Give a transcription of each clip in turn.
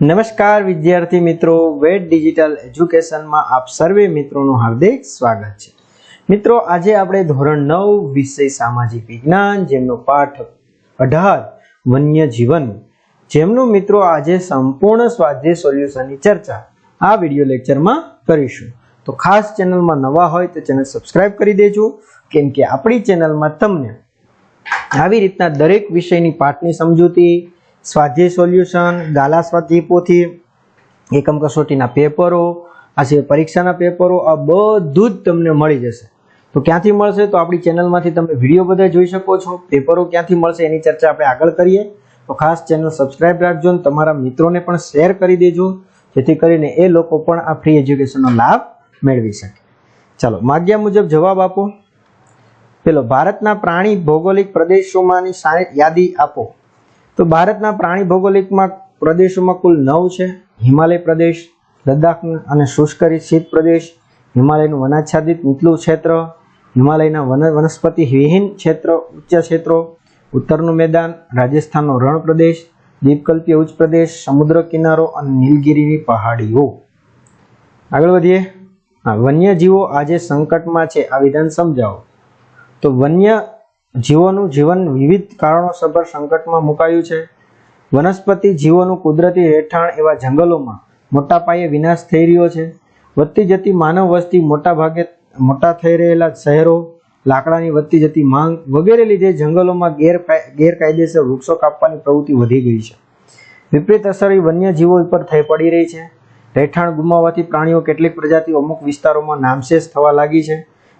નમસ્કાર વિદ્યાર્થી મિત્રો વેટ ડિજિટલ એજ્યુકેશનમાં આપ સર્વે મિત્રોનું હાર્દિક સ્વાગત છે. મિત્રો, આજે આપણે ધોરણ નવ, વિષય સામાજિક વિજ્ઞાન, જેમનો પાઠ અઢાર, વન્ય જીવન, જેમનું મિત્રો આજે સંપૂર્ણ સ્વાધ્યાય સોલ્યુશનની ચર્ચા આ વીડિયો લેક્ચરમાં કરીશું. તો ખાસ ચેનલમાં નવા હોય તો ચેનલ સબસ્ક્રાઇબ કરી દેજો, કેમ કે આપણી ચેનલમાં તમને આવી રીતના દરેક વિષયની પાઠની સમજૂતી સ્વાધ્યાય સોલ્યુશન ગાલા સ્વાધ્યાય પોથી એકમ કસોટીના પેપરો આ સિવાય પરીક્ષાના પેપરો, આ બધું જ તમને મળી જશે. તો ક્યાંથી મળશે? તો આપણી ચેનલમાંથી તમે વીડિયો બધા જોઈ શકો છો. પેપરો ક્યાંથી મળશે એની ચર્ચા આપણે આગળ કરીએ. તો ખાસ ચેનલ સબસ્ક્રાઇબ રાખજો અને તમારા મિત્રોને પણ શેર કરી દેજો, જેથી કરીને એ લોકો પણ આ ફ્રી એજ્યુકેશનનો લાભ મેળવી શકે. ચાલો, માગ્યા મુજબ જવાબ આપો. પેલો, ભારતના પ્રાણી ભૌગોલિક પ્રદેશોમાંની સારી યાદી આપો. તો ભારતના પ્રાણી ભૌગોલિકમાં પ્રદેશોમાં કુલ નવ છે. હિમાલય પ્રદેશ, લદ્દાખ અને શુષ્કરી શીત પ્રદેશ, હિમાલયનું વનાચ્છાદિત નીચલું ક્ષેત્ર, હિમાલયના વન, વનસ્પતિ વિહીન ક્ષેત્ર, ઉચ્ચ ક્ષેત્રો, ઉત્તરનું મેદાન, રાજસ્થાનનો રણ પ્રદેશ, દ્વીપકલ્પીય ઉચ્ચ પ્રદેશ, સમુદ્ર કિનારો અને નીલગિરીની પહાડીઓ. આગળ વધીએ. વન્યજીવો આજે સંકટમાં છે. આ વિધાન સમજાવો. તો વન્ય જીવોનું જીવન વિવિધ કારણોસભર સંકટમાં મુકાયું છે. વનસ્પતિ જીવોનું કુદરતી રહેઠાણ એવા જંગલોમાં મોટા પાયે વિનાશ થઈ રહ્યો છે. વધતી જતી માનવ વસ્તી મોટા ભાગે મોટા થઈ રહેલા શહેરો, લાકડાની વધતી જતી માંગ વગેરે લીધે જંગલોમાં ગેર ગેરકાયદેસર વૃક્ષો કાપવાની પ્રવૃત્તિ વધી ગઈ છે. વિપરીત અસર એ વન્યજીવો ઉપર થઈ પડી રહી છે. રહેઠાણ ગુમાવવાથી પ્રાણીઓ કેટલીક પ્રજાતિઓ અમુક વિસ્તારોમાં નામશેષ થવા લાગી છે.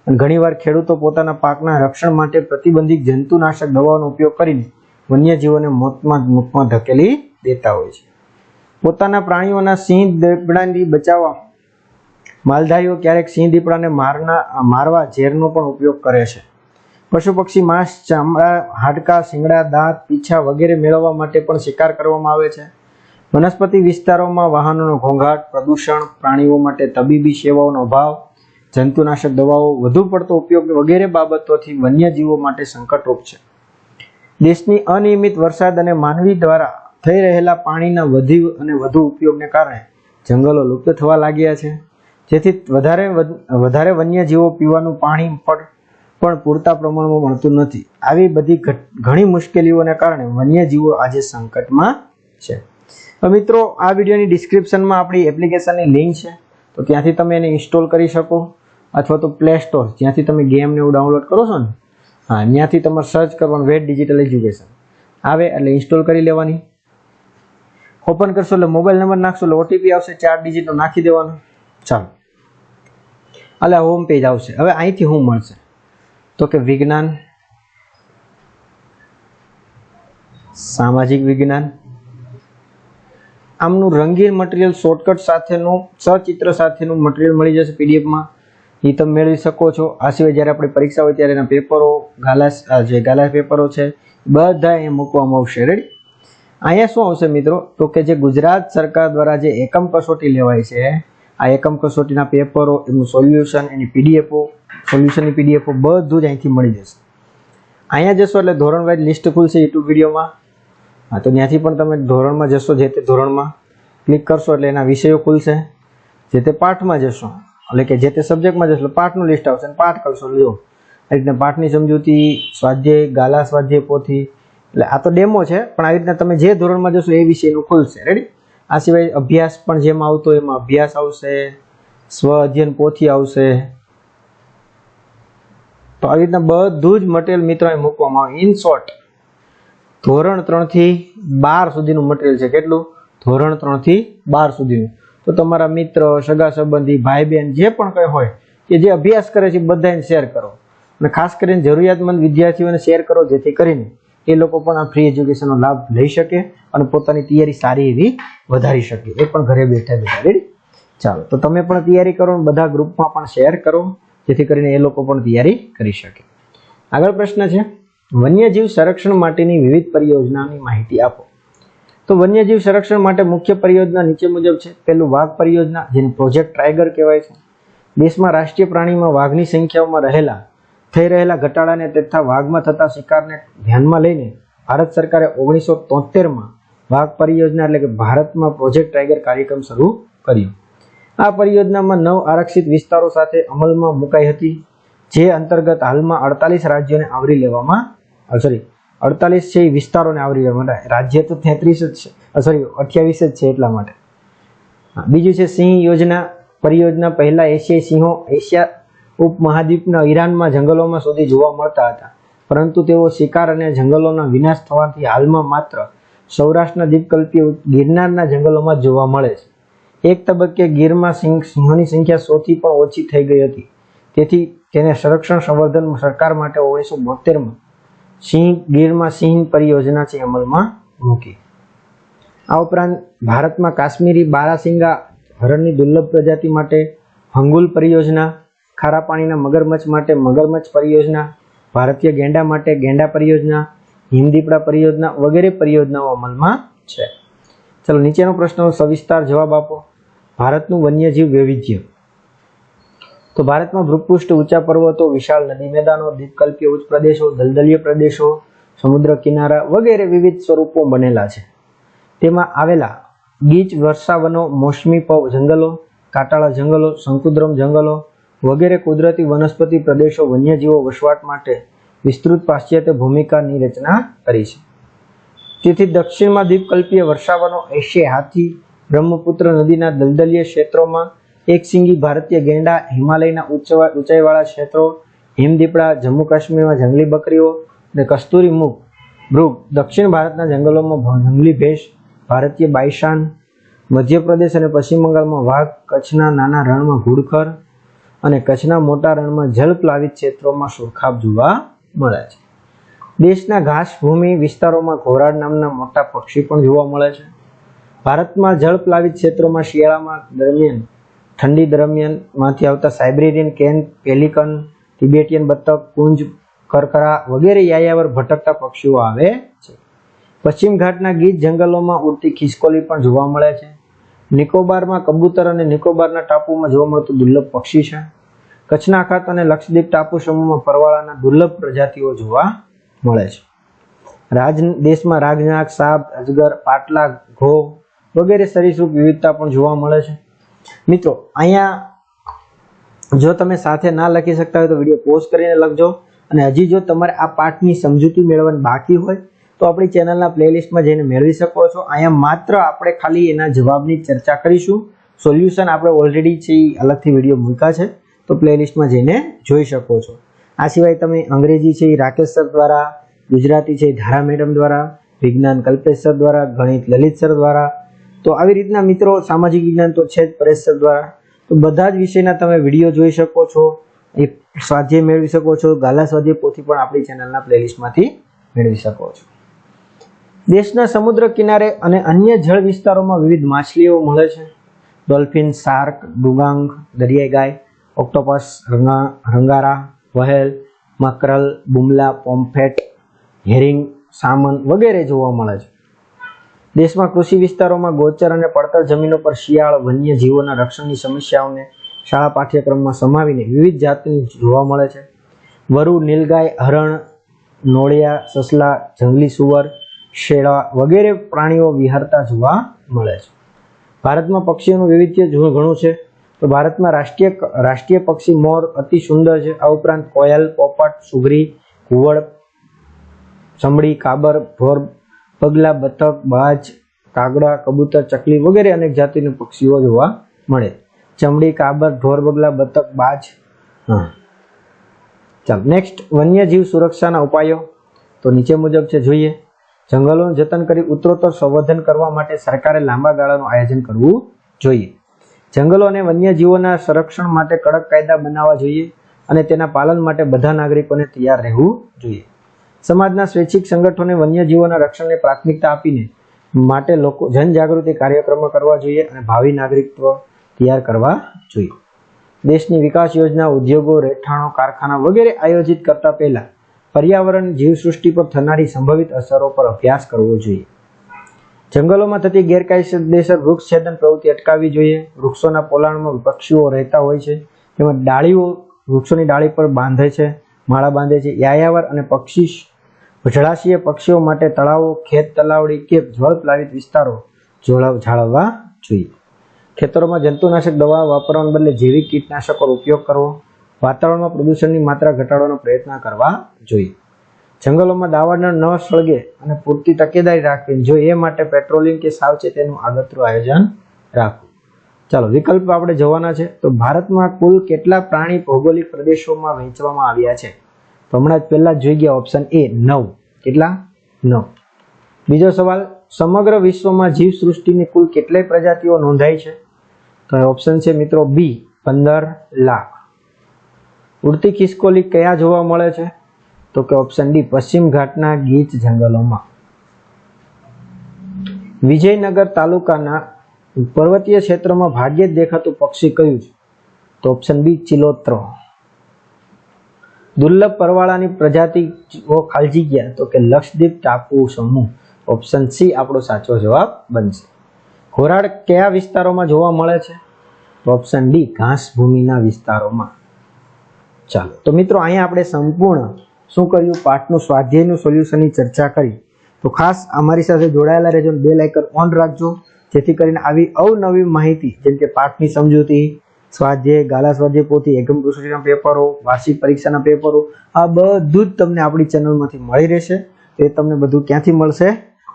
ઘણીવાર ખેડૂતો પોતાના પાકના રક્ષણ માટે પ્રતિબંધિત જંતુનાશક દવાઓનો ઉપયોગ કરીને વન્યજીવોને મોતમાં મુખમાં ધકેલી દેતા હોય છે. પોતાના પ્રાણીઓના સિંહ દીપડાથી બચાવવા માલધારીઓ ક્યારેક સિંહ દીપડાને મારના, મારવા ઝેરનો પણ ઉપયોગ કરે છે. પશુ પક્ષી, માંસ, ચામડા, હાડકા, શિંગડા, દાંત, પીછા વગેરે મેળવવા માટે પણ શિકાર કરવામાં આવે છે. વનસ્પતિ વિસ્તારોમાં વાહનોનો ઘોંઘાટ, પ્રદૂષણ, પ્રાણીઓ માટે તબીબી સેવાઓનો અભાવ જંતુનાશક દવાઓ વધુ પડતો ઉપયોગ વગેરે બાબતોથી વન્યજીવો માટે સંકટરૂપ છે. દેશની અનિયમિત વરસાદ અને માનવી દ્વારા થઈ રહેલા પાણીના વધી અને વધુ ઉપયોગને કારણે જંગલો લુપ્ત થવા લાગ્યા છે. જેથી વધારે વધારે વન્યજીવો પીવાનું પાણી પણ પણ પૂરતા પ્રમાણમાં મળતું નથી. આવી બધી ઘણી મુશ્કેલીઓને કારણે વન્યજીવો આજે સંકટમાં છે. મિત્રો, આ વિડીયોની ડિસ્ક્રિપ્શનમાં આપણી એપ્લિકેશનની લિંક છે. તો ત્યાંથી તમે એને ઇન્સ્ટોલ કરી શકો. અથવા તો પ્લે સ્ટોર જ્યાંથી તમે ગેમને એવું ડાઉનલોડ કરો છો ને, હા ત્યાંથી તમારે સર્ચ કરવાનું વેટ ડિજિટલ એજ્યુકેશન આવે એટલે ઇન્સ્ટોલ કરી લેવાની. ઓપન કરશો એટલે મોબાઈલ નંબર નાખશો એટલે ઓટીપી આવશે, ચાર ડિજિટનો નાખી દેવાનો. ચાલો. એટલે હોમ પેજ આવશે. હવે અહીંથી હું મળશે. તો કે વિજ્ઞાન, સામાજિક વિજ્ઞાન, આમનું રંગીન મટીરિયલ શોર્ટકટ સાથેનું, સચિત્ર સાથેનું મટીરિયલ મળી જશે પીડીએફમાં એ તમે મેળવી શકો છો. આ સિવાય જ્યારે આપણી પરીક્ષા હોય ત્યારે એના પેપરો, ગાલાસ જે ગાલા પેપરો છે, બધા અહીંયા મૂકવામાં આવશે. રેડી અહીંયા શું આવશે મિત્રો? તો કે જે ગુજરાત સરકાર દ્વારા જે એકમ કસોટી લેવાય છે, આ એકમ કસોટીના પેપરો એનું સોલ્યુશન, એની પીડીએફઓ સોલ્યુશનની પીડીએફઓ બધું જ અહીંથી મળી જશે. અહીંયા જશો એટલે ધોરણ વાઇઝ લિસ્ટ ખુલશે યુટ્યુબ વિડીયોમાં. હા, તો ત્યાંથી પણ તમે ધોરણમાં જશો, જે તે ધોરણમાં ક્લિક કરશો એટલે એના વિષયો ખુલશે. જે તે પાઠમાં જશો. એટલે કે જે તે સબ્જેક્ટમાં જશો પાઠનું લિસ્ટ આવશે અને પાઠ કરશો, લ્યો. આ રીતના પાઠની સમજૂતી, સ્વાધ્યાય, ગાલા સ્વાધ્યાય પોથી, એટલે આ તો ડેમો છે, પણ આવી રીતના તમે જે ધોરણમાં જશો એ વિષયનું ખુલશે. રેડી આ સિવાય અભ્યાસ પણ જેમાં આવતો એમાં અભ્યાસ આવશે, સ્વ અધ્યયન પોથી આવશે. તો આવી રીતના બધું જ મટીરિયલ મિત્રો મૂકવામાં આવે. ઇન શોર્ટ ધોરણ ત્રણથી બાર સુધીનું મટીરિયલ છે. કેટલું? ધોરણ ત્રણથી બાર સુધીનું. તો તમારા મિત્ર, સગા સંબંધી ભાઈ બહેન જે પણ કંઈ હોય કે જે અભ્યાસ કરે છે બધાને શેર કરો. અને ખાસ કરીને જરૂરિયાતમંદ વિદ્યાર્થીઓને શેર કરો, જેથી કરીને એ લોકો પણ આ ફ્રી એજ્યુકેશનનો લાભ લઈ શકે અને પોતાની તૈયારી સારી એવી વધારી શકે. એ પણ ઘરે બેઠા બેઠા રેડી ચાલો, તો તમે પણ તૈયારી કરો બધા ગ્રુપમાં પણ શેર કરો, જેથી કરીને એ લોકો પણ તૈયારી કરી શકે. આગળ પ્રશ્ન છે, વન્યજીવ સંરક્ષણ માટેની વિવિધ પરિયોજનાની માહિતી આપો. તો વન્યજીવ સંરક્ષણ માટે મુખ્ય પરિયોજના નીચે મુજબ છે. પહેલું વાઘ પરિયોજના, જેને પ્રોજેક્ટ ટ્રાઇગર કહેવાય છે. દેશમાં રાષ્ટ્રીય પ્રાણીમાં વાઘની સંખ્યાઓમાં રહેલા, થઈ રહેલા ઘટાડાને તથા વાઘમાં થતા શિકારને ધ્યાનમાં લઈને ભારત સરકારે ઓગણીસો તોતેરમાં વાઘ પરિયોજના એટલે કે ભારતમાં પ્રોજેક્ટ ટાઈગર કાર્યક્રમ શરૂ કર્યો. આ પરિયોજનામાં નવ આરક્ષિત વિસ્તારો સાથે અમલમાં મુકાઈ હતી, જે અંતર્ગત હાલમાં અડતાલીસ રાજ્યોને આવરી લેવામાં સોરી અડતાલીસ છે એ વિસ્તારોને આવરી લેવા રાજ્ય તો તેત્રીસ જ છે. સોરી અઠ્યાવીસ જ છે એટલા માટે. બીજું છે સિંહ યોજના પરિયોજના પહેલા એશિયાઈ સિંહો એશિયા ઉપમહાદ્વીપના ઈરાનમાં જંગલોમાં સુધી જોવા મળતા હતા. પરંતુ તેઓ શિકાર અને જંગલોના વિનાશ થવાથી હાલમાં માત્ર સૌરાષ્ટ્રના દ્વીપકલ્પી ગિરનારના જંગલોમાં જોવા મળે છે. એક તબક્કે ગીરમાં સિંહ, સિંહોની સંખ્યા સૌથી પણ ઓછી થઈ ગઈ હતી. તેથી તેને સંરક્ષણ સંવર્ધન સરકાર માટે ઓગણીસો બોતેરમાં સિંહ ગીરમાં સિંહ પરિયોજના છે અમલમાં મૂકી. આ ઉપરાંત ભારતમાં કાશ્મીરી બારાસિંગા હરણની દુર્લભ પ્રજાતિ માટે હંગુલ પરિયોજના ખારા પાણીના મગરમચ્છ માટે મગરમચ્છ પરિયોજના, ભારતીય ગેંડા માટે ગેંડા પરિયોજના, હિમદીપડા પરિયોજના વગેરે પરિયોજનાઓ અમલમાં છે. ચલો નીચેનો પ્રશ્નનો સવિસ્તાર જવાબ આપો. ભારતનું વન્યજીવ વૈવિધ્ય. તો ભારતમાં ભૂપૃષ્ઠ ઊંચા પર્વતો, વિશાળ નદી મેદાનો, દ્વીપકલ્પીય ઉચ્ચ પ્રદેશો, દલદલીય પ્રદેશો, સમુદ્ર કિનારા વગેરે વિવિધ સ્વરૂપો બનેલા છે. તેમાં આવેલા ગીચ, વર્ષાવનો, મોસમી જંગલો, કાટાળા જંગલો, શંકુદ્રમ જંગલો વગેરે કુદરતી વનસ્પતિ પ્રદેશો વન્યજીવો વસવાટ માટે વિસ્તૃત પાશ્ચાત્ય ભૂમિકાની રચના કરી છે. તેથી દક્ષિણમાં દ્વીપકલ્પીય વર્ષાવનો એશિયા હાથી, બ્રહ્મપુત્ર નદીના દલદલીય ક્ષેત્રોમાં એકસિંગી ભારતીય ગેંડા હિમાલયના ઊંચાઈવાળા ક્ષેત્રો, હિમદીપડા, જમ્મુ કાશ્મીરમાં જંગલી બકરીઓ અને કસ્તુરી મુખ મૃગ દક્ષિણ ભારતના જંગલોમાં જંગલી ભેંસ, ભારતીય બાયશાન, મધ્યપ્રદેશ અને પશ્ચિમ બંગાળમાં વાઘ, કચ્છના નાના રણમાં ઘુડખર અને કચ્છના મોટા રણમાં જલપ્લાવિત ક્ષેત્રોમાં સુરખાબ જોવા મળે છે. દેશના ઘાસભૂમિ વિસ્તારોમાં ઘોરાડ નામના મોટા પક્ષી પણ જોવા મળે છે. ભારતમાં જળપ્લાવિત ક્ષેત્રોમાં શિયાળામાં દરમિયાન ઠંડી દરમિયાનમાંથી આવતા સાયબ્રેરિયન કેન, પેલિકન, તિબેટિયન બતક, કુંજ, કરકરા વગેરે યાયાવર ભટકતા પક્ષીઓ આવે છે. પશ્ચિમ ઘાટના ગીચ જંગલોમાં ઉડતી ખિસકોલી પણ જોવા મળે છે. નિકોબારમાં કબૂતર અને નિકોબારના ટાપુમાં જોવા મળતું દુર્લભ પક્ષી છે. કચ્છના અખાત અને લક્ષદ્વીપ ટાપુ સમૂહમાં પરવાળાના દુર્લભ પ્રજાતિઓ જોવા મળે છે. રાજ, દેશમાં રાજનાગ સાપ, અજગર, પાટલા ઘો વગેરે સરીસૃપ વિવિધતા પણ જોવા મળે છે. મિત્રો, અહીંયા જો તમે સાથે ના લખી શકતા હોય તો વીડિયો પોઝ કરીને લખજો. અને હજી જો તમારે આ પાઠની સમજૂતી મેળવવાની બાકી હોય, તો આપણી ચેનલના પ્લેલિસ્ટમાં જઈને મેળવી શકો છો. અહીંયા માત્ર આપણે ખાલી એના જવાબની ચર્ચા કરીશું. સોલ્યુશન આપણે ઓલરેડી છે અલગથી વીડિયો મૂક્યા છે. તો પ્લેલિસ્ટમાં જઈને જોઈ શકો છો. આ સિવાય તમે અંગ્રેજી છે રાકેશ સર દ્વારા, ગુજરાતી છે ધારા મેડમ દ્વારા, વિજ્ઞાન કલ્પેશ સર દ્વારા, ગણિત લલિત સર દ્વારા તો આવી રીતના મિત્રો સામાજિક વિજ્ઞાન તો છે જ પરેશ દ્વારા. તો બધા જ વિષયના તમે વીડિયો જોઈ શકો છો, એ સ્વાધ્યાય મેળવી શકો છો, ગાલા સ્વાધ્યાય પોથી પણ આપણી ચેનલના પ્લેલિસ્ટમાંથી મેળવી શકો છો. દેશના સમુદ્ર કિનારે અને અન્ય જળ વિસ્તારોમાં વિવિધ માછલીઓ મળે છે. ડોલ્ફિન, શાર્ક ડુગાંગ દરિયાઈ ગાય, ઓક્ટોપસ, રંગા, રંગારા, વહેલ, મકરલ, બુમલા, પોમ્ફેટ, હેરિંગ, સામન વગેરે જોવા મળે છે. દેશમાં કૃષિ વિસ્તારોમાં ગોચર અને પડતર જમીનો પર શિયાળ વન્ય જીવોના રક્ષણની સમસ્યાઓને શાળા પાઠ્યક્રમમાં સમાવીને વિવિધ જાતની જોવા મળે છે. વરુ, નીલગાય, હરણ, નોળિયા, સસલા, જંગલી સુવર, શેળા વગેરે પ્રાણીઓ વિહરતા જોવા મળે છે. ભારતમાં પક્ષીઓનું વૈવિધ્ય ઘણું છે, તો ભારતમાં રાષ્ટ્રીય રાષ્ટ્રીય પક્ષી મોર અતિ સુંદર છે. આ ઉપરાંત કોયલ, પોપટ, સુગરી, ઘુવડ, ચમડી, કાબર, ભોર પગલા, બતક, બાજ, કાગડા, કબૂતર, ચકલી વગેરે અનેક જાતિના પક્ષીઓ જોવા મળે. ચમડી, કાબર, ઢોર બગલા બતક, બાજ. હા. ચાલો નેક્સ્ટ વન્યજીવ સુરક્ષાના ઉપાયો. તો નીચે મુજબ છે, જોઈએ. જંગલોનું જતન કરી ઉત્તરોત્તર સંવર્ધન કરવા માટે સરકારે લાંબા ગાળાનું આયોજન કરવું જોઈએ. જંગલો અને વન્યજીવોના સંરક્ષણ માટે કડક કાયદા બનાવવા જોઈએ અને તેના પાલન માટે બધા નાગરિકોને તૈયાર રહેવું જોઈએ. સમાજના સ્વૈચ્છિક સંગઠનોને વન્યજીવોના રક્ષણને પ્રાથમિકતા આપીને માટે લોકો જનજાગૃતિ કાર્યક્રમો કરવા જોઈએ અને ભાવિ નાગરિકત્વ તૈયાર કરવા જોઈએ. દેશની વિકાસ યોજના, ઉદ્યોગો, રહેઠાણો, કારખાના વગેરે આયોજિત કરતા પહેલા પર્યાવરણ જીવસૃષ્ટિ પર થનારી સંભવિત અસરો પર અભ્યાસ કરવો જોઈએ. જંગલોમાં થતી ગેરકાયદેસર વૃક્ષ છેદન પ્રવૃત્તિ અટકાવવી જોઈએ. વૃક્ષોના પોલાણમાં પક્ષીઓ રહેતા હોય છે. તેમાં ડાળીઓ વૃક્ષોની ડાળી પર બાંધે છે. માળા બાંધે છે. યાયાવર અને પક્ષી જળાશય પક્ષીઓ માટે તળાવો, ખેત તલાવડી કે જળ પ્લાવિત વિસ્તારો જાળવવા જોઈએ. ખેતરોમાં જંતુનાશક દવા વાપરવાને બદલે જૈવિક કીટનાશકોનો ઉપયોગ કરવો, વાતાવરણમાં પ્રદૂષણની માત્રા ઘટાડવાનો પ્રયત્ન કરવા જોઈએ. જંગલોમાં દાવાનળ ન સળગે અને પૂરતી તકેદારી રાખવી, જો એ માટે પેટ્રોલિંગ કે સાવચેતીનું આગતરું આયોજન રાખવું. ચાલો, વિકલ્પ આપણે જોવાના છે. તો ભારતમાં કુલ કેટલા પ્રાણી ભૌગોલિક પ્રદેશોમાં વહેંચવામાં આવ્યા છે? હમણાં જ પહેલા જોઈ ગયા ઓપ્શન એ નવ. કેટલા? નવ. બીજો સવાલ, સમગ્ર વિશ્વમાં જીવ સૃષ્ટિની કુલ કેટલાય પ્રજાતિઓ નોંધાઈ છે? તો ઓપ્શન છે મિત્રો બી પંદર લાખ. ઉડતી ખિસકોલી કયા જોવા મળે છે? તો કે ઓપ્શન ડી પશ્ચિમ ઘાટના ગીચ જંગલોમાં. વિજયનગર તાલુકાના પર્વતીય ક્ષેત્રમાં ભાગ્યે જ દેખાતું પક્ષી કયું છે? તો ઓપ્શન બી ચિલોત્રો. દુર્લભ પરવાળાની પ્રજાતિઓ ખાલજી ગયા તો કે લક્ષદ્વીપ ટાપુ સમૂહ. ઓપ્શન સી આપણો સાચો જવાબ બનશે. ઘોરાડ કયા વિસ્તારોમાં જોવા મળે છે? ઓપ્શન ડી ઘાસભૂમિના વિસ્તારોમાં. ચાલો, તો મિત્રો અહીંયા આપણે સંપૂર્ણ શું કર્યું? પાઠનું, સ્વાધ્યાયનું સોલ્યુશનની ચર્ચા કરી. તો ખાસ અમારી સાથે જોડાયેલા રહેજો બે લાઇકર ઓન રાખજો. જેથી કરીને આવી અવનવી માહિતી, જેમ કે પાઠની સમજૂતી સ્વાધ્યાય, ગાલા સ્વાધ્યાય પોથી, એકમ કૃષિના પેપરો, વાર્ષિક પરીક્ષાના પેપરો, આ બધું જ તમને આપણી ચેનલમાંથી મળી રહેશે. તો એ તમને બધું ક્યાંથી મળશે?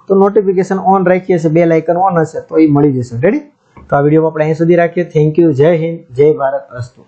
તો નોટિફિકેશન ઓન રાખીએ છીએ બે લાઇકન ઓન હશે, તો એ મળી જશે. રેડી તો આ વીડિયો આપણે અહીં સુધી રાખીએ. થેન્ક યુ જય હિન્દ, જય ભારત, અસ્તુ.